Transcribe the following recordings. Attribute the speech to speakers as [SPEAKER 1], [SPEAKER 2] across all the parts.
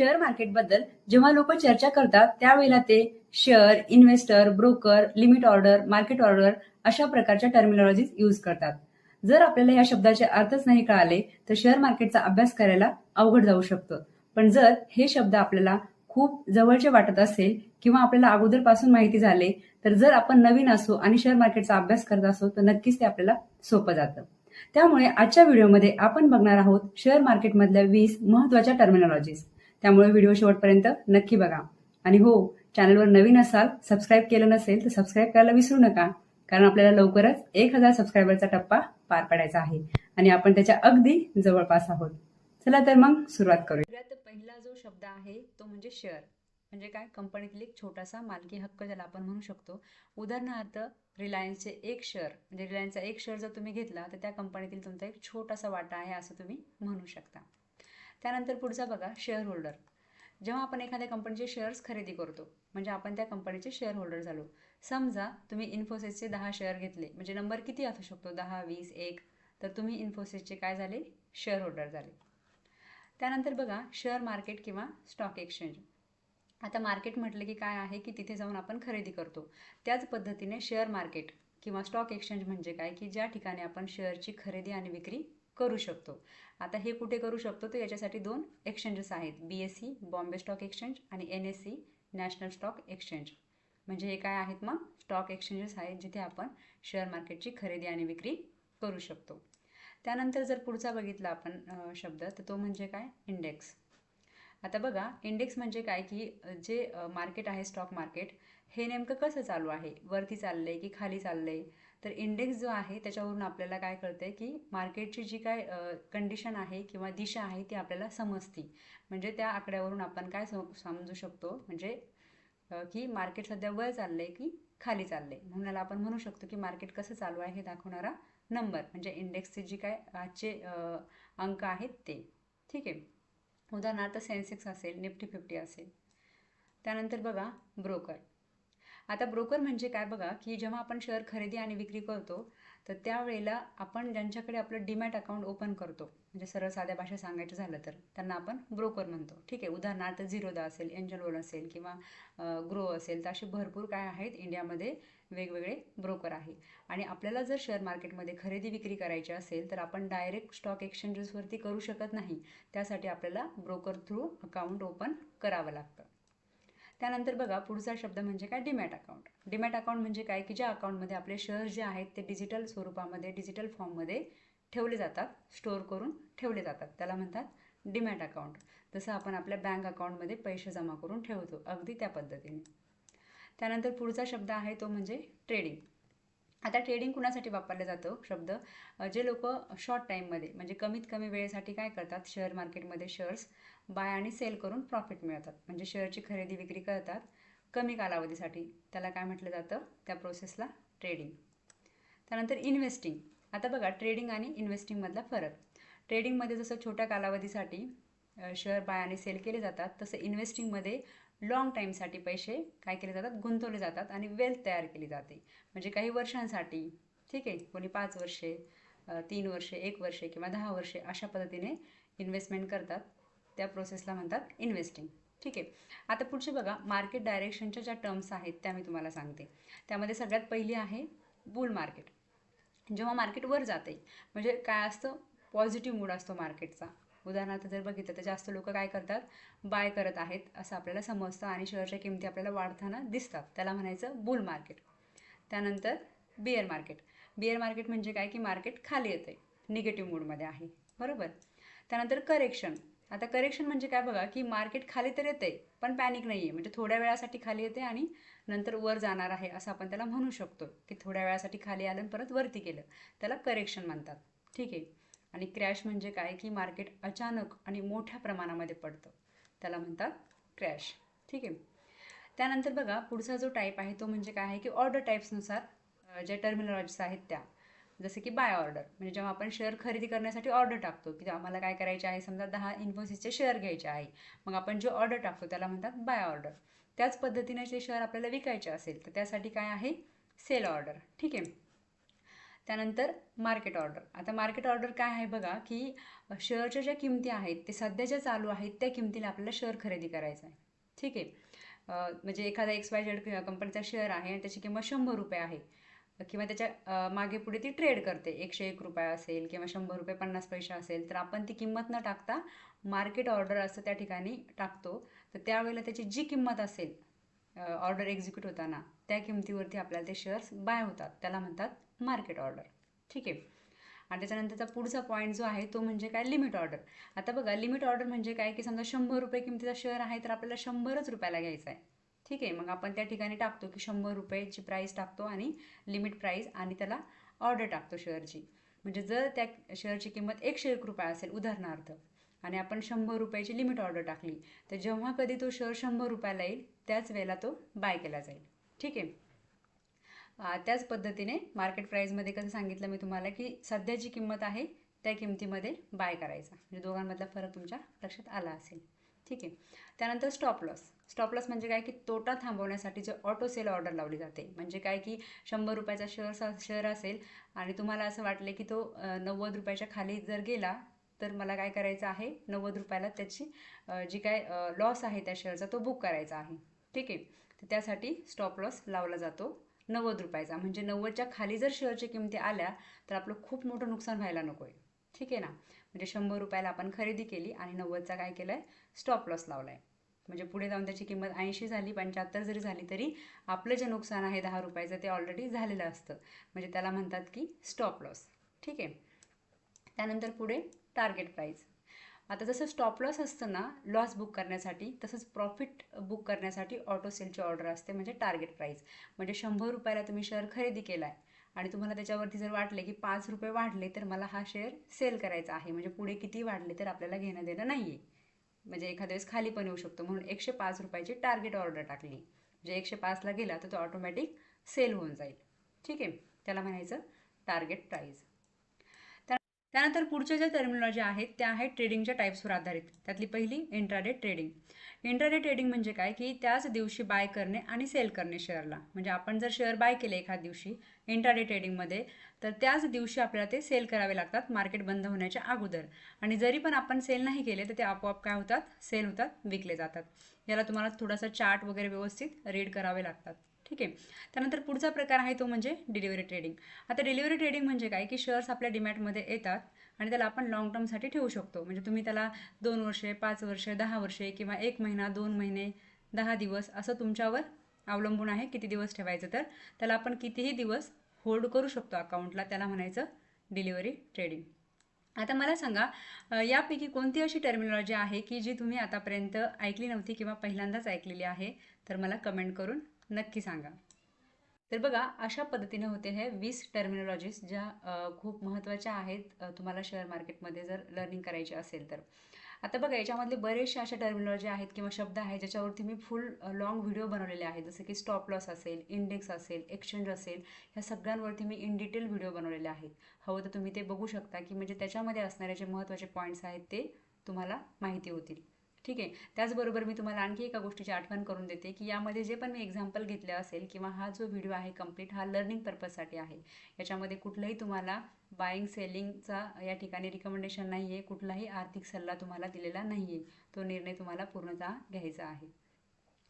[SPEAKER 1] Share मार्केटबद्दल जेव्हा लोक चर्चा करतात त्यावेळेला ते share investor broker limit order market order अशा प्रकारच्या टर्मिनॉलॉजीज यूज करतात. जर आपल्याला या शब्दाचे अर्थच नाही कळाले तर शेअर मार्केटचा अभ्यास करायला अवघड जाऊ शकतं. पण जर हे शब्द आपल्याला खूप जवळचे वाटत असेल किंवा आपल्याला अगोदरपासून माहिती झाले तर जर आपण नवीन असो आणि शेअर मार्केटचा अभ्यास करत असो तर नक्कीच ते आपल्याला सोपं जातं. त्यामुळे आजच्या व्हिडिओमध्ये आपण बघणार आहोत शेअर मार्केटमधल्या वीस महत्त्वाच्या टर्मिनॉलॉजीज त्यामुळे व्हिडिओ शेवटपर्यंत नक्की बघा. आणि हो चॅनलवर नवीन असाल सबस्क्राईब केलं नसेल तर सबस्क्राईब करायला विसरू नका. कारण आपल्याला लवकरच एक हजार सबस्क्रायबरचा टप्पा पार पडायचा आहे. आणि आपण त्याच्या अगदी जवळपास आहोत. चला तर मग सुरुवात करूया. पहिला जो शब्द आहे तो म्हणजे शेअर म्हणजे काय? कंपनीतील एक छोटासा मालकी हक्क ज्याला आपण म्हणू शकतो. उदाहरणार्थ रिलायन्सचे एक शेअर म्हणजे रिलायन्सचा एक शेअर जर तुम्ही घेतला तर त्या कंपनीतील तुमचा एक छोटासा वाटा आहे असं तुम्ही म्हणू शकता. त्यानंतर पुढचा बघा शेअर होल्डर जेव्हा आपण एखाद्या कंपनीचे शेअर्स खरेदी करतो म्हणजे आपण त्या कंपनीचे शेअर होल्डर झालो. समजा तुम्ही इन्फोसिसचे दहा शेअर घेतले म्हणजे नंबर किती असू शकतो? दहा वीस एक. तर तुम्ही इन्फोसिसचे काय झाले? शेअर होल्डर झाले. त्यानंतर बघा शेअर मार्केट किंवा स्टॉक एक्सचेंज आता मार्केट म्हटलं की काय आहे? की तिथे जाऊन आपण खरेदी करतो. त्याच पद्धतीने शेअर मार्केट किंवा स्टॉक एक्सचेंज म्हणजे काय? की ज्या ठिकाणी आपण शेअरची खरेदी आणि विक्री करू शकतो. आता हे कुठे करू शकतो? तर याच्यासाठी दोन एक्सचेंजेस आहेत. B S C Bombay stock exchange आणि N S C national stock exchange म्हणजे हे काय आहेत मग? स्टॉक एक्सचेंजेस आहेत जिथे आपण शेअर मार्केटची खरेदी आणि विक्री करू शकतो. त्यानंतर जर पुढचा बघितला आपण शब्द तर तो म्हणजे काय? इंडेक्स आता बघा इंडेक्स म्हणजे काय? की जे मार्केट आहे स्टॉक मार्केट हे नेमकं कसं चालू आहे? वरती चाललंय की खाली चाललंय? तर इंडेक्स जो आहे त्याच्यावरून आपल्याला काय कळतं की मार्केटची जी काय कंडिशन आहे किंवा दिशा आहे ती आपल्याला समजती. म्हणजे त्या आकड्यावरून आपण काय समजू शकतो? म्हणजे की मार्केट सध्या वर चाललं आहे की खाली चाललंय? म्हणून आपण म्हणू शकतो की मार्केट कसं चालू आहे हे दाखवणारा नंबर म्हणजे इंडेक्सचे जी काय आजचे अंक आहेत ते. ठीक आहे? उदाहरणार्थ सेन्सेक्स असेल निफ्टी फिफ्टी असेल. त्यानंतर बघा ब्रोकर आता ब्रोकर म्हणजे काय? बघा की जेव्हा आपण शेअर खरेदी आणि विक्री करतो तर त्यावेळेला आपण ज्यांच्याकडे आपलं डीमॅट अकाउंट ओपन करतो म्हणजे सरळ साध्या भाषेत सांगायचं झालं तर त्यांना आपण ब्रोकर म्हणतो. ठीक आहे उदाहरणार्थ झिरोदा असेल एंजल वन असेल किंवा ग्रो असेल तर असे भरपूर काय आहेत? इंडियामध्ये वेगवेगळे ब्रोकर आहे. आणि आपल्याला जर शेअर मार्केटमध्ये खरेदी विक्री करायची असेल तर आपण डायरेक्ट स्टॉक एक्सचेंजेसवरती करू शकत नाही. त्यासाठी आपल्याला ब्रोकर थ्रू अकाउंट ओपन करावं लागतं. त्यानंतर बघा पुढचा शब्द म्हणजे काय? Demat account. डीमॅट अकाउंट म्हणजे काय? की ज्या अकाउंटमध्ये आपले शेअर्स जे आहेत ते डिजिटल स्वरूपामध्ये डिजिटल फॉर्ममध्ये ठेवले जातात स्टोअर करून ठेवले जातात. त्याला म्हणतात डीमॅट अकाउंट. जसं आपण आपल्या बँक अकाउंटमध्ये पैसे जमा करून ठेवतो अगदी त्या पद्धतीने. त्यानंतर पुढचा शब्द आहे तो म्हणजे ट्रेडिंग. आता ट्रेडिंग कुणासाठी वापरला जातो? शब्द. जे लोक शॉर्ट टाईममध्ये म्हणजे कमीत कमी वेळेसाठी काय करतात? शेअर मार्केटमध्ये शेअर्स बाय आणि सेल करून प्रॉफिट मिळतात. म्हणजे शेअरची खरेदी विक्री करतात कमी कालावधीसाठी. त्याला काय म्हटलं जातं? त्या प्रोसेसला ट्रेडिंग त्यानंतर इन्व्हेस्टिंग आता बघा ट्रेडिंग आणि इन्व्हेस्टिंगमधला फरक. ट्रेडिंगमध्ये जसं छोट्या कालावधीसाठी शेअर बाय आणि सेल केले जातात तसं इन्व्हेस्टिंगमध्ये लाँग टाईमसाठी पैसे काय केले जातात? गुंतवले जातात आणि वेल्थ तयार केली जाते. म्हणजे काही वर्षांसाठी ठीक आहे? कोणी पाच वर्षे तीन वर्षे एक वर्षे किंवा दहा वर्षे अशा पद्धतीने इन्व्हेस्टमेंट करतात. त्या प्रोसेसला म्हणतात इन्व्हेस्टिंग ठीक आहे? आता पुढचे बघा मार्केट डायरेक्शनच्या ज्या टर्म्स आहेत त्या मी तुम्हाला सांगते. त्यामध्ये सगळ्यात पहिली आहे बुल मार्केट जेव्हा मार्केट वर जाते म्हणजे काय असतं? पॉझिटिव्ह मूड असतो मार्केटचा उदाहरणार्थ जर बघितलं तर जास्त लोक काय करतात? बाय करत आहेत असं आपल्याला समजतं आणि शेअरच्या किमती आपल्याला वाढताना दिसतात. त्याला म्हणायचं बुल मार्केट. त्यानंतर बिअर मार्केट. बिअर मार्केट म्हणजे काय? की मार्केट खाली येतं आहे निगेटिव्ह मूडमध्ये आहे. बरोबर? त्यानंतर करेक्शन. आता करेक्शन म्हणजे काय बघा? की मार्केट खाली तर येते पण पॅनिक नाही आहे म्हणजे थोड्या वेळासाठी खाली येते आणि नंतर वर जाणार आहे असं आपण त्याला म्हणू शकतो. की थोड्या वेळासाठी खाली आलं परत वरती केलं. त्याला करेक्शन म्हणतात. ठीक आहे? आणि क्रॅश म्हणजे काय? की मार्केट अचानक आणि मोठ्या प्रमाणामध्ये पडतं. त्याला म्हणतात क्रॅश. ठीक आहे? त्यानंतर बघा पुढचा जो टाईप आहे तो म्हणजे काय आहे? की ऑर्डर टाईप्सनुसार ज्या टर्मिनॉलॉजीज आहेत त्या. जसं की बाय ऑर्डर म्हणजे जेव्हा आपण शेअर खरेदी करण्यासाठी ऑर्डर टाकतो की आम्हाला काय करायचे आहे? समजा दहा इन्फोसिसचे शेअर घ्यायचे आहे. मग आपण जे ऑर्डर टाकतो त्याला म्हणतात बाय ऑर्डर त्याच पद्धतीने जे शेअर आपल्याला विकायचे असेल तर त्यासाठी काय आहे? सेल ऑर्डर ठीक आहे? त्यानंतर मार्केट ऑर्डर आता मार्केट ऑर्डर काय आहे बघा की शेअरच्या ज्या किमती आहेत ते सध्या ज्या चालू आहेत त्या किमतीला आपल्याला शेअर खरेदी करायचं आहे. ठीक आहे? म्हणजे एखादा एक्स वाय झेड कंपनीचा शेअर आहे आणि त्याची किंमत शंभर रुपये आहे. किंवा त्याच्यामागे पुढे ती ट्रेड करते. एकशे एक रुपये असेल किंवा शंभर रुपये पन्नास पैसे असेल तर आपण ती किंमत न टाकता मार्केट ऑर्डर असं त्या ठिकाणी टाकतो. तर त्यावेळेला त्याची जी किंमत असेल ऑर्डर एक्झिक्यूट होताना त्या किमतीवरती आपल्याला ते शेअर्स बाय होतात. त्याला म्हणतात मार्केट ऑर्डर ठीक आहे? आणि त्याच्यानंतरचा पुढचा पॉईंट जो आहे तो म्हणजे काय? लिमिट ऑर्डर आता बघा लिमिट ऑर्डर म्हणजे काय? की समजा शंभर रुपये किमतीचा शेअर आहे तर आपल्याला शंभरच रुपयाला घ्यायचा आहे. ठीक आहे? मग आपण त्या ठिकाणी टाकतो की शंभर रुपयाची प्राईस टाकतो आणि लिमिट प्राईस आणि त्याला ऑर्डर टाकतो शेअरची म्हणजे जर त्या शेअरची किंमत एकशे एक रुपये असेल उदाहरणार्थ आणि आपण शंभर रुपयाची लिमिट ऑर्डर टाकली. तर जेव्हा कधी तो शेअर शंभर रुपयाला येईल त्याच वेळेला तो बाय केला जाईल. ठीक आहे? त्याच पद्धतीने मार्केट प्राईजमध्ये कसं सांगितलं मी तुम्हाला की सध्या जी किंमत आहे त्या किमतीमध्ये बाय करायचा. म्हणजे दोघांमधला फरक तुमच्या लक्षात आला असेल. ठीक आहे? त्यानंतर स्टॉप लॉस स्टॉप लॉस म्हणजे काय? की तोटा थांबवण्यासाठी जे ऑटो सेल ऑर्डर लावली जाते. म्हणजे काय? की शंभर रुपयाचा शेअर शेअर असेल आणि तुम्हाला असं वाटले की तो नव्वद रुपयाच्या खाली जर गेला तर मला काय करायचं आहे? नव्वद रुपयाला त्याची जी काय लॉस आहे त्या शेअरचा तो बुक करायचा आहे. ठीक आहे? तर त्यासाठी स्टॉप लॉस लावला जातो. नव्वद रुपयाचा. म्हणजे नव्वदच्या खाली जर शेअरच्या किमती आल्या तर आपलं खूप मोठं नुकसान व्हायला नको आहे ठीक आहे ना? म्हणजे शंभर रुपयाला आपण खरेदी केली आणि नव्वदचा काय केलं आहे स्टॉप लॉस लावला आहे म्हणजे पुढे जाऊन त्याची किंमत ऐंशी झाली पंच्याहत्तर जरी झाली तरी आपलं जे नुकसान आहे दहा रुपयाचं ते ऑलरेडी झालेलं असतं. म्हणजे त्याला म्हणतात की स्टॉप लॉस ठीक आहे? त्यानंतर पुढे टार्गेट प्राईस आता जसं स्टॉप लॉस असतं ना लॉस बुक करण्यासाठी तसंच प्रॉफिट बुक करण्यासाठी ऑटो सेलची ऑर्डर असते म्हणजे टार्गेट प्राईस म्हणजे शंभर रुपयाला तुम्ही शेअर खरेदी केला आहे आणि तुम्हाला त्याच्यावरती जर वाटले की पाच रुपये वाढले तर मला हा शेअर सेल करायचा आहे. म्हणजे पुढे किती वाढले तर आपल्याला घेणं देणं नाही आहे म्हणजे एखाद्या वेळेस खाली पण येऊ शकतो. म्हणून एकशे पाच रुपयाची टार्गेट ऑर्डर टाकली. म्हणजे एकशे पाचला गेला तर तो ऑटोमॅटिक सेल होऊन जाईल. ठीक आहे? त्याला म्हणायचं टार्गेट प्राईज त्यानंतर पुढच्या ज्या टर्मिनॉलॉजी आहेत त्या आहेत ट्रेडिंगच्या टाईप्सवर आधारित. त्यातली पहिली इंट्राडे ट्रेडिंग इंट्राडे ट्रेडिंग म्हणजे काय? की त्याच दिवशी बाय करणे आणि सेल करणे शेअरला म्हणजे आपण जर शेअर बाय केले एखाद दिवशी इंट्राडे ट्रेडिंगमध्ये तर त्याच दिवशी आपल्याला ते सेल करावे लागतात मार्केट बंद होण्याच्या अगोदर. आणि जरी पण आपण सेल नाही केले तर ते आपोआप काय होतात? सेल होतात विकले जातात. याला तुम्हाला थोडासा चार्ट वगैरे व्यवस्थित रीड करावे लागतात. ठीक आहे. त्यानंतर पुढचा प्रकार आहे तो म्हणजे डिलिव्हरी ट्रेडिंग आता डिलिव्हरी ट्रेडिंग म्हणजे काय? की शेअर्स आपल्या डिमॅटमध्ये येतात आणि त्याला आपण लॉंग टर्मसाठी ठेवू शकतो. म्हणजे तुम्ही त्याला दोन वर्षे पाच वर्षे दहा वर्षे किंवा एक महिना दोन महिने दहा दिवस असं तुमच्यावर अवलंबून आहे किती दिवस ठेवायचं तर. त्याला आपण कितीही दिवस होल्ड करू शकतो अकाउंटला त्याला म्हणायचं डिलिव्हरी ट्रेडिंग आता मला सांगा यापैकी कोणती अशी टर्मिनॉलॉजी आहे की जी तुम्ही आतापर्यंत ऐकली नव्हती किंवा पहिल्यांदाच ऐकलेली आहे? तर मला कमेंट करून नक्की सांगा. तर बघा अशा पद्धतीने होते हे वीस टर्मिनॉलॉजीज ज्या खूप महत्त्वाच्या आहेत तुम्हाला शेअर मार्केटमध्ये जर लर्निंग करायची असेल तर. आता बघा याच्यामधले बरेचसे अशा टर्मिनॉलॉजी आहेत किंवा शब्द आहेत ज्याच्यावरती मी फुल लॉंग व्हिडिओ बनवलेले आहेत. जसं की स्टॉप लॉस असेल इंडेक्स असेल एक्सचेंज असेल ह्या सगळ्यांवरती मी इन डिटेल व्हिडिओ बनवलेले आहेत. हवं तर तुम्ही ते बघू शकता की म्हणजे त्याच्यामध्ये असणारे जे महत्त्वाचे पॉईंट्स आहेत ते तुम्हाला माहिती होतील. ठीक आहे. त्याचबरोबर मी तुम्हाला आणखी एका गोष्टीची आठवण करून देते की यामध्ये जे पण मी एक्झाम्पल घेतले असेल किंवा हा जो व्हिडिओ आहे कंप्लीट हा लर्निंग पर्पजसाठी आहे. याच्यामध्ये कुठलंही तुम्हाला बाईंग सेलिंगचा या ठिकाणी रिकमेंडेशन नाही आहे कुठलाही आर्थिक सल्ला तुम्हाला दिलेला नाही आहे तो निर्णय तुम्हाला पूर्णतः घ्यायचा आहे.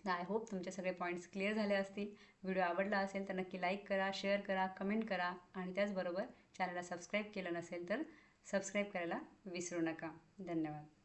[SPEAKER 1] तर आय होप तुमचे सगळे पॉईंट्स क्लिअर झाले असतील. व्हिडिओ आवडला असेल तर नक्की लाईक करा शेअर करा कमेंट करा आणि त्याचबरोबर चॅनलला सबस्क्राईब केलं नसेल तर सबस्क्राईब करायला विसरू नका. धन्यवाद.